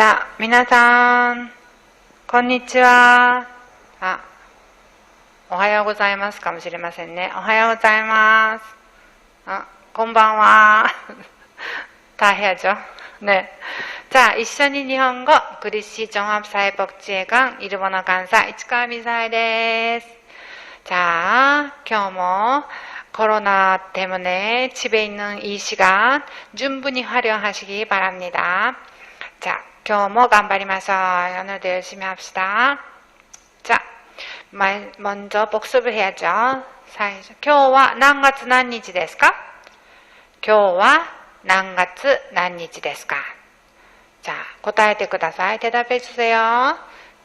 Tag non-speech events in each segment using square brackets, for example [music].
じゃあ、皆さん、こんにちは。あ、おはようございますかもしれませんね。おはようございます。あ、こんばんは。[laughs] 다 해야죠. 네. 자, 一緒に日本語、クリシ종합사회복지회관 일본어 강사 이치카 미사일です。 자, 今日も 코로나 때문에 집에 있는 이 시간 충분히 활용하시기 바랍니다. 자, 今日も頑張りましょう. 오늘도 열심히 합시다. 자, 말, 먼저 복습을 해야죠. 最初, 今日は何月何日ですか?今日は何月何日ですか? 자, 答えてください. 대답해 주세요.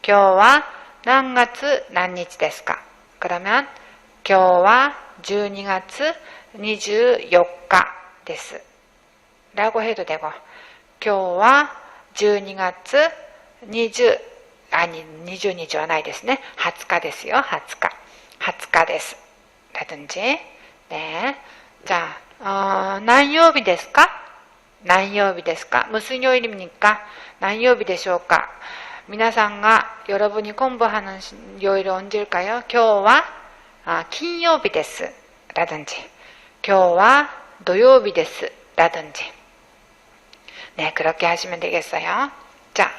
今日は何月何日ですか? 그러면 今日は12月24日です。라고 해도 되고, 今日は 12月20、아니, 22じゃないですね。20日ですよ、20日。20日です。라든지, 네. 자, 어, 何曜日ですか何曜日ですか무슨요일입니까何曜日でしょうか皆さんが여러분이공부하는요일은언제일까요今日はあ金曜日です。ラ든지今日は土曜日です。ラ든지 네, 그렇게 하시면 되겠어요. 자,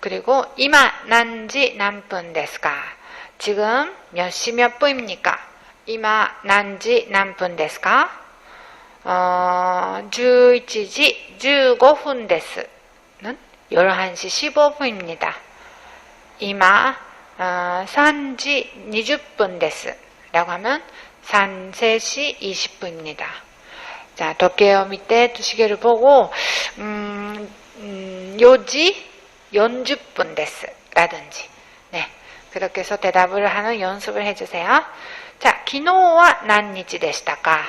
그리고 이마 난지 남분 데스까? 지금 몇 시 몇 분입니까? 이마 난지 남분 데스까? 어, 11시 15분 데스는 11시 15분입니다. 이마 어, 3지 20분 데스 라고 하면 3, 3시 20분입니다. 자, 도끼어 밑에 시계를 보고 음, 음, 요지 40분 데스 라든지 네, 그렇게 해서 대답을 하는 연습을 해주세요. 자, 昨日は何日でしたか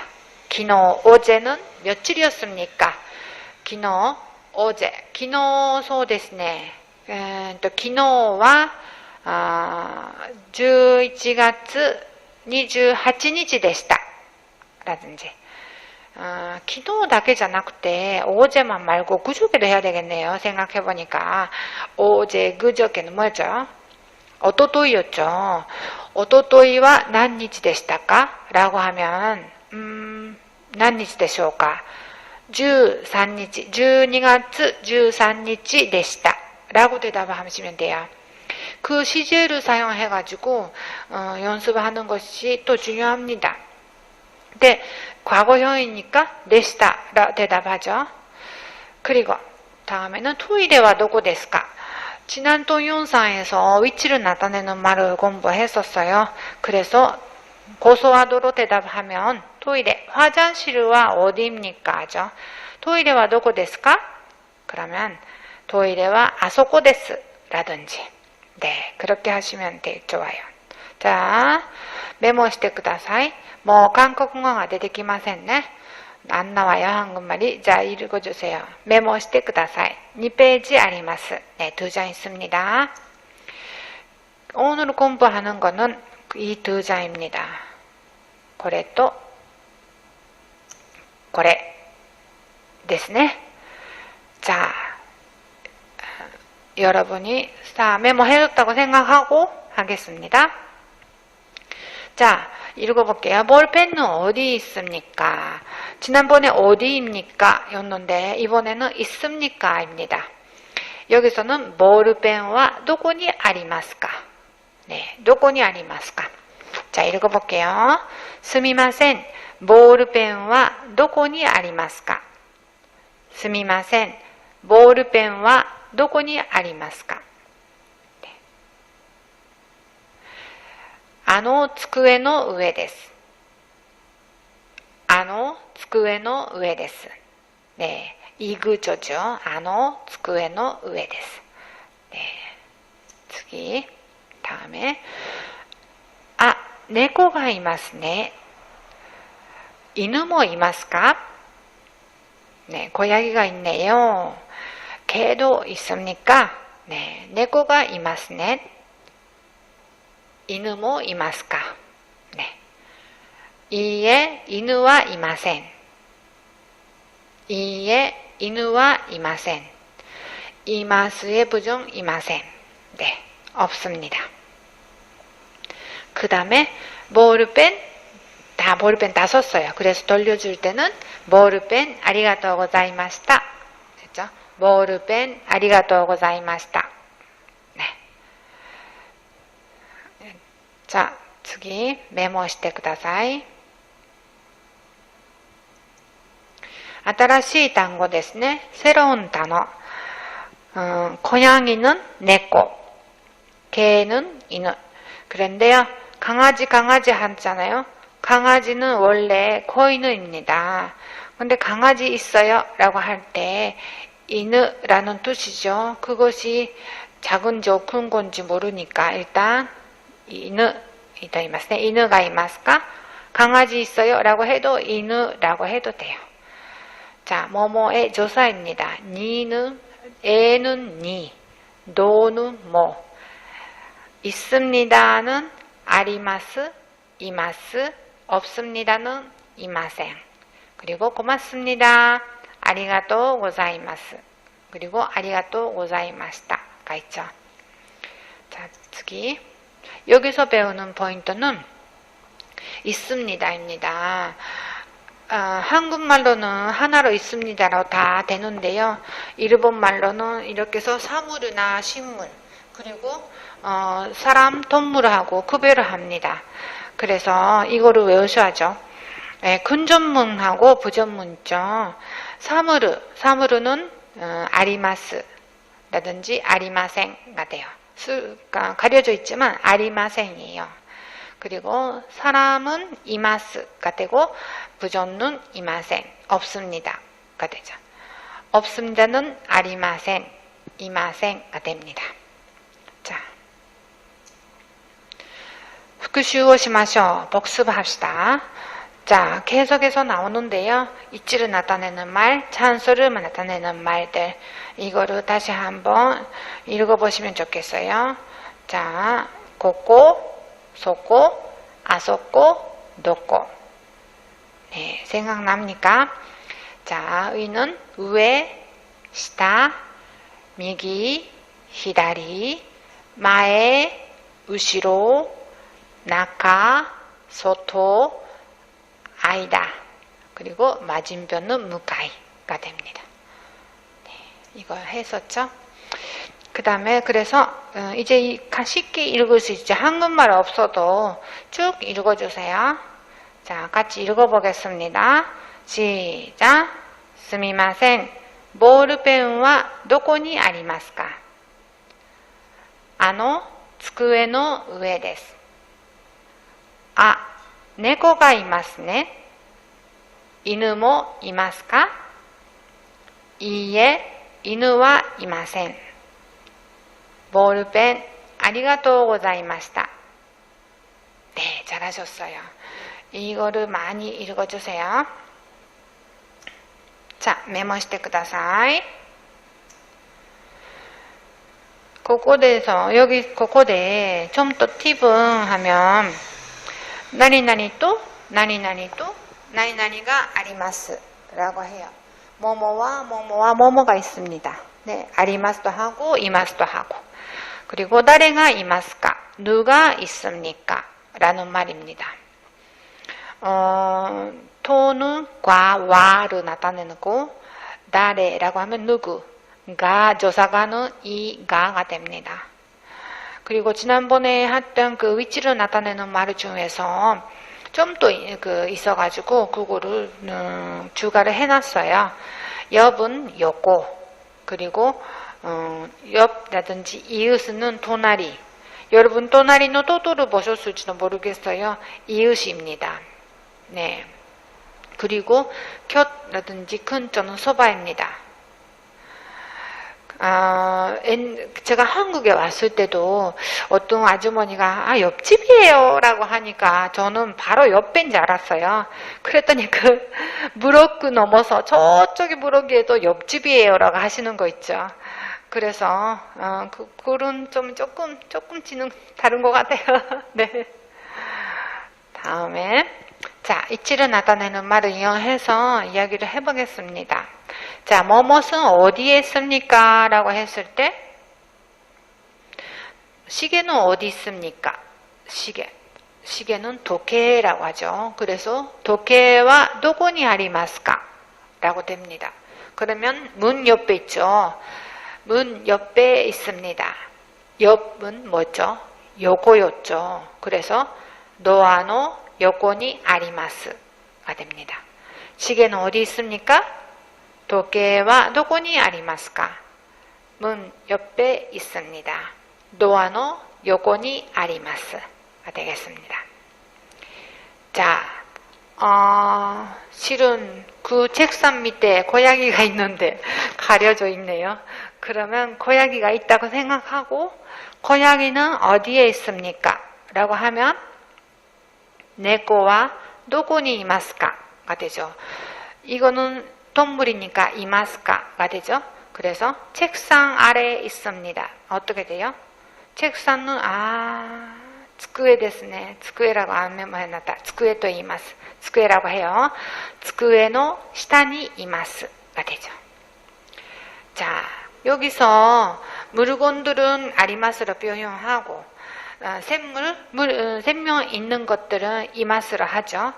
昨日, 어제는 며칠이었습니까? 昨日, 어제, 昨日そうですね. 음, 또 昨日は 아, 11月28日でした. 라든지 아, 기도 だけじゃなくて 어제만 말고 그저께도 해야 되겠네요. 생각해 보니까 어제 그저께는 뭐였죠? 어토토이였죠. 어토토이와 何日でしたか? 라고 하면 음, 何日でしょうか? 13日, 12月13日でした. 라고 대답을 하시면 돼요. 그 시제를 사용해가지고 어, 연습하는 것이 또 중요합니다. 근데 과거형이니까 데시다라 대답하죠. 그리고 다음에는 토이레와 노고 데스까? 지난 동영상에서 위치를 나타내는 말을 공부했었어요. 그래서 고소하도로 대답하면 토이레 화장실과 어디입니까? 하죠. 토이레와 노고 데스까? 그러면 토이레와 아소코 데스 라든지 네 그렇게 하시면 돼 좋아요. 자 메모してください. 뭐 한국어가 出てきませんね. 안 나와요 한국말이. 자 읽어주세요. 메모してください. 2페이지 あります. 네, 두 장 있습니다. 오늘 공부하는 거는 이 두 장입니다. これとこれですね. 자, 여러분이 자 메모해줬다고 생각하고 하겠습니다. 자, 읽어볼게요. 볼펜은 어디 있습니까? 지난번에 어디입니까? 였는데 이번에는 있습니까? 입니다. 여기서는 볼펜과 どこにありますか? 네, どこにありますか? 자, 읽어볼게요. すみません. 볼펜과 どこにありますか?すみません. 볼펜과 どこにありますか? あの机の上です。あの机の上です。ねえ、いぐちょちょ、あの机の上です。ね、次、ため。あ、猫がいますね。犬もいますか？ね小ヤギがいねえよ。けど、いすみか？ね猫がいますね。 이누모 이마스까? 네. 이에 이누와 이마센. 이에 이누와 이마센. 이마스의 부종 이마센. 네, 없습니다. 그 다음에 볼펜 다 볼펜 다 썼어요. 그래서 돌려줄 때는 볼펜 아리가또 고자이마시타. 됐죠? 볼펜 아리가또 고자이마시타. 네. 자, 次メモしてください。新しい単語ですね。새로운 단어. 음, 고양이는 내고, 개는 이는. 그런데요, 강아지 강아지 하잖아요. 강아지는 원래 코이누입니다. 근데 강아지 있어요? 라고 할 때, 이느라는 뜻이죠. 그것이 작은지 큰 건지 모르니까 일단 이느 이다 이마스네. 이느가 이마스까? 강아지 있어요? 라고 해도 이느라고 해도 돼요. 자, 뭐뭐의 조사입니다. 니는, 애는 니, 노는 뭐. 있습니다는 아리마스, 이마스, 없습니다는 이마센. 그리고 고맙습니다. 아리가또 고자이마스. 그리고 아리가또 고자이마시다가 있죠. 자,次. 여기서 배우는 포인트는 있습니다입니다. 아, 한국말로는 하나로 있습니다로 다 되는데요. 일본 말로는 이렇게 해서 사물이나 식물 그리고 어, 사람, 동물하고 구별을 합니다. 그래서 이거를 외우셔야죠. 예, 근전문하고 부전문죠. 사무르, 사무르는 어, 아리마스라든지 아리마생가 돼요. 그러니까 가려져 있지만 아리마센이에요. 그리고 사람은 이마스가 되고 부전눈 이마센 없습니다가 되죠. 없습니다는 아리마센 이마센가 됩니다. 자, 후쿠시오 시마쇼 복습합시다. 자, 계속해서 나오는데요. 이치를 나타내는 말, 찬소를 나타내는 말들. 이거를 다시 한번 읽어보시면 좋겠어요. 자, 고고, 소고, 아소고, 노고. 네, 생각납니까? 자, 의는 위에, 시다, 미기, 히다리, 마에, 우시로, 나카, 소토, 아이다. 그리고 맞은편은 무가이가 됩니다. 네, 이거 했었죠? 그 다음에 그래서 어, 이제 쉽게 읽을 수 있죠. 한국말 없어도 쭉 읽어주세요. 자, 같이 읽어보겠습니다. 시작. すみません.ボールペンはどこにありますかあの机の上です。あ、猫がいますね。犬もいますかいいえ、 犬はいません。ボールペンありがとうございました。 네, 잘하셨어요. 이거를 많이 읽어주세요. 자, 메모してください. ここで서 여기 ここで 좀 더 팁은 하면 何々と何々と何々があります라고 해요. 뭐뭐와 뭐뭐와 뭐뭐가 있습니다. 네, 아리마스도 하고 이마스도 하고 그리고 다레가 이마스까 누가 있습니까? 라는 말입니다. 어, 토는 과 와를 나타내고 다레라고 하면 누구가 조사가는 이가가 됩니다. 그리고 지난번에 했던 그 위치를 나타내는 말 중에서 좀 또 그 있어가지고 그거를 음, 추가를 해놨어요. 옆은 요고 그리고 어, 옆라든지 이웃은 도나리 여러분 도나리노 도도를 보셨을지도 모르겠어요. 이웃입니다. 네. 그리고 곁라든지 근처는 소바입니다. 아, 제가 한국에 왔을 때도 어떤 아주머니가 아 옆집이에요 라고 하니까 저는 바로 옆배인 줄 알았어요. 그랬더니 그 무럭그 넘어서 저쪽에 무럭이에도 옆집이에요 라고 하시는 거 있죠. 그래서 어, 그, 그런 좀 조금 조금 지는 다른 것 같아요. [laughs] 네. 다음에 자 이치를 나타내는 말을 이용해서 이야기를 해보겠습니다. 자, 뭐뭇은 어디에 있습니까? 라고 했을 때 시계는 어디 있습니까? 시계. 시계는 도케라고 하죠. 그래서 도케와 도코니 아리마스까? 라고 됩니다. 그러면 문 옆에 있죠. 문 옆에 있습니다. 옆은 뭐죠? 요거였죠. 그래서 노아노 요코니 아리마스가 됩니다. 시계는 어디 있습니까? 도케와 도코니 아리마스까? 문 옆에 있습니다. 도어노 요코니 아리마스가 되겠습니다. 자, 어, 실은 그 책상 밑에 고양이가 있는데 [laughs] 가려져 있네요. 그러면 고양이가 있다고 생각하고 고양이는 어디에 있습니까? 라고 하면 네코와 도코니 이마스까가 되죠. 이거는 동물이니까 이마스까가 되죠. 그래서 책상 아래에 있습니다. 어떻게 돼요? 책상은 아机ですね. 机라고 하면 해놨다. 机と言います. 机라고 해요. 机の 下に 이마스가 되죠. 자, 여기서 물건들은 아리마스로 표현하고 어, 샘물, 물, 어, 생명 있는 것들은 이마스로 하죠.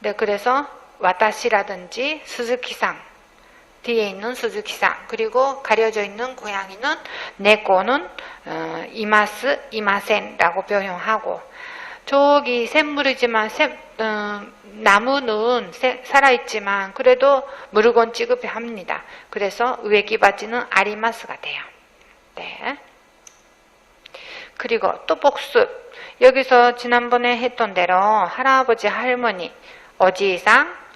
네, 그래서 와타시라든지 스즈키상 뒤에 있는 스즈키상 그리고 가려져 있는 고양이는 네코는 어, 이마스, 이마센라고 표현하고 저기 샘물이지만 샘, 어, 나무는 세, 살아있지만 그래도 물건 취급합니다. 그래서 우에기바지는 아리마스가 돼요. 네. 그리고 또 복습. 여기서 지난번에 했던 대로 할아버지, 할머니, 어지상,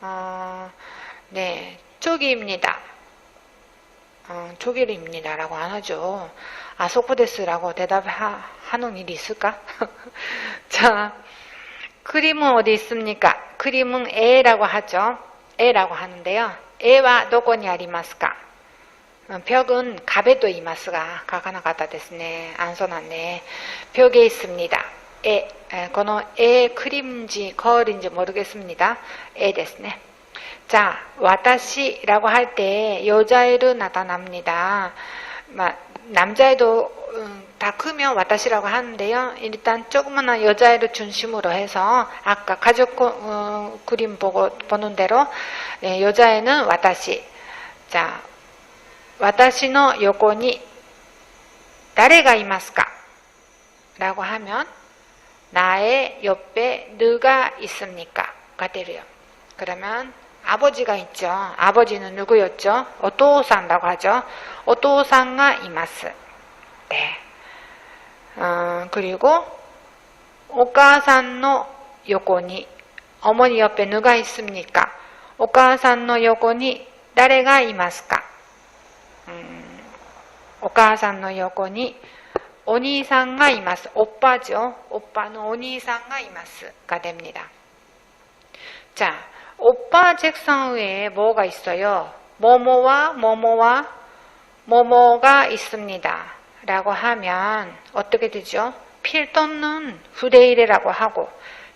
어, 네, 저기입니다. 어, 저기입니다. 라고 안 하죠. 아, 소코데스라고 대답하는 일이 있을까? [laughs] 자, 그림은 어디 있습니까? 그림은 에라고 하죠. 에라고 하는데요. 에와 도코니 아리마스까? 어, 벽은 가베도 이마스가 가가나가다 됐네. 안 써놨네. 벽에 있습니다. 에, 에, この 에 그림인지 거울인지 모르겠습니다. 에 됐네. 자, 와타시라고 할 때 여자애로 나타납니다. 남자애도 음, 다 크면 와타시라고 하는데요. 일단 조그마한 여자애를 중심으로 해서 아까 가족 어, 그림 보고 보는 대로 네, 여자애는 와타시. 자, 와타시의 요코니 誰が 이마스까? 라고 하면 나의 옆에 누가 있습니까? 가 되려. 그러면 아버지가 있죠. 아버지는 누구였죠? 오토산라고 하죠. 오토산가 이마스. 네. 어, 그리고 오카산의 요코니 어머니 옆에 누가 있습니까? 오카산의 요코니 誰が 이마스까? 음, 오카산의 요코니 오니상가 이마스. 오빠죠. 오빠는 오니상가 이마스가 됩니다. 자, 오빠 책상 위에 뭐가 있어요? 뭐뭐와 뭐뭐와 뭐뭐가 있습니다. 라고 하면 어떻게 되죠? 필터는 후대일이라고 하고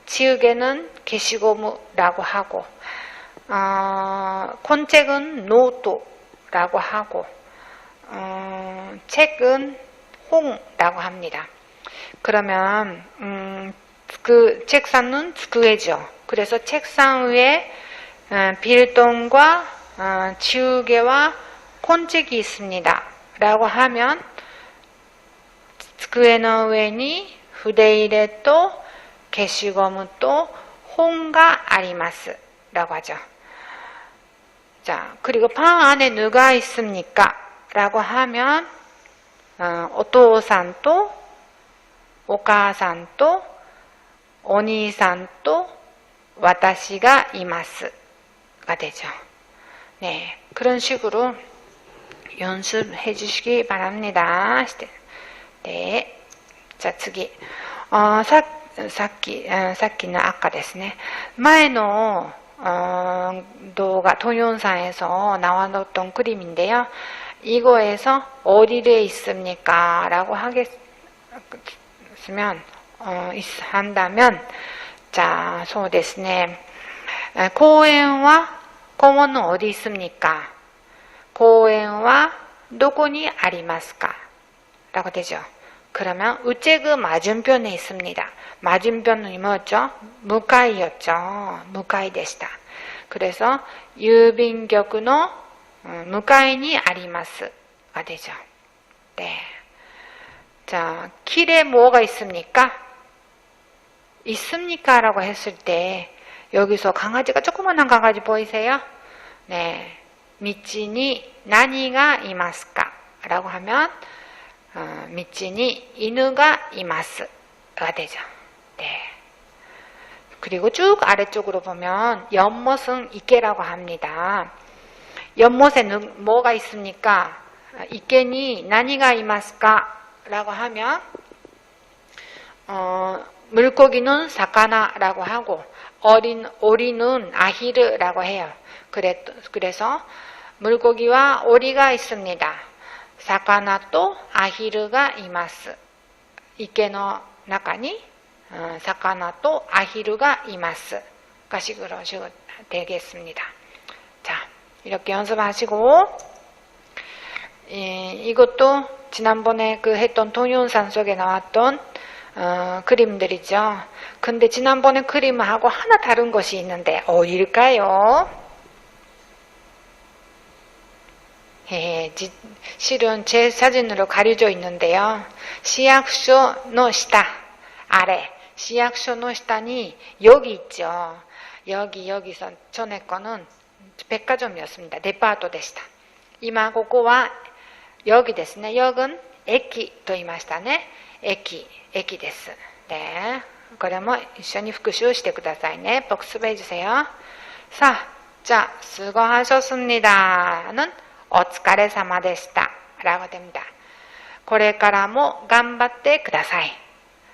지우개는 게시고무라고 하고 어, 콘책은 노트라고 하고 어, 책은 홍라고 합니다. 그러면 음, 그 책상은 스크에죠. 그래서 책상 위에 어, 빌동과 어, 지우개와 콘책이 있습니다. 라고 하면 机の上に筆入れと消しゴムと本があります. 라고 하죠. 자, 그리고 방 안에 누가 있습니까? 라고 하면 어, 오토산と 오카산と 오니산と 와타시가 이마스가 되죠. 네, 그런 식으로 연습해 주시기 바랍니다. 네. 자, 次。あささっき、あさっきの赤ですね。前の어, 동가 동영상에서 나왔던 그림인데요. 이거에서 어디에 있습니까? 라고 하겠으면, 어, 한다면, 자, そうですね. 공원과 공원은 어디 있습니까? 공원과 どこにありますか? 라고 되죠. 그러면 우체국 맞은편에 있습니다. 맞은편은 뭐였죠? 무카이였죠. 무카이 でした. 그래서 유빈격의 무카이니 아리마스가 되죠. 네. 자, 길에 뭐가 있습니까? 있습니까? 라고 했을 때 여기서 강아지가 조그만한 강아지 보이세요? 네. 미치니 나니가 이마스까? 라고 하면 어, 미치니 이누가 이마스가 되죠. 네. 그리고 쭉 아래쪽으로 보면 연못은 이케라고 합니다. 연못에 뭐가 있습니까? 이케니 나니가 이마스까? 라고 하면 어, 물고기는 사카나라고 하고 어린 오리는 아히르라고 해요. 그래, 그래서 물고기와 오리가 있습니다. 사카나 또 아히르가 이마스. 이케의 中に 사카나 또 아히르가 이마스. 가식으로 되겠습니다. 자, 이렇게 연습하시고 이, 이것도 지난번에 그 했던 동영상 속에 나왔던 어, 그림들이죠. 근데 지난번에 그림하고 하나 다른 것이 있는데 어딜까요? 예, 지, 실은 제 사진으로 가려져 있는데요. 시약소의 下 아래 시약소의 下니 여기 있죠. 여기 여기서 전에 거는 백화점이었습니다. 데파트 でした. 이마 ここは 여기 ですね. 여기는 駅と言いましたね.駅駅です. 네. これも一緒に復習してくださいね. 복습해 주세요. 자, 자, 수고하셨습니다는 お疲れ様でした. 라고 됩니다. これからも頑張ってください.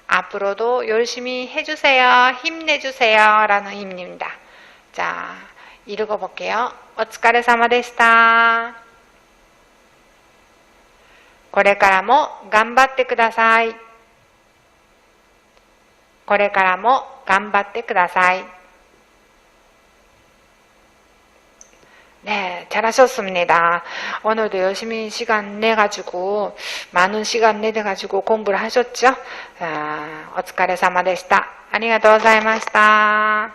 앞으로도 열심히 해주세요. 힘내주세요. 라는 의미입니다. 자, 읽어볼게요. お疲れ様でした.これからも頑張ってください。これからも頑張ってください。 네, 잘하셨습니다. 오늘도 열심히 시간 내가지고, 많은 시간 내가지고 공부를 하셨죠? 아, お疲れ様でした。ありがとうございました。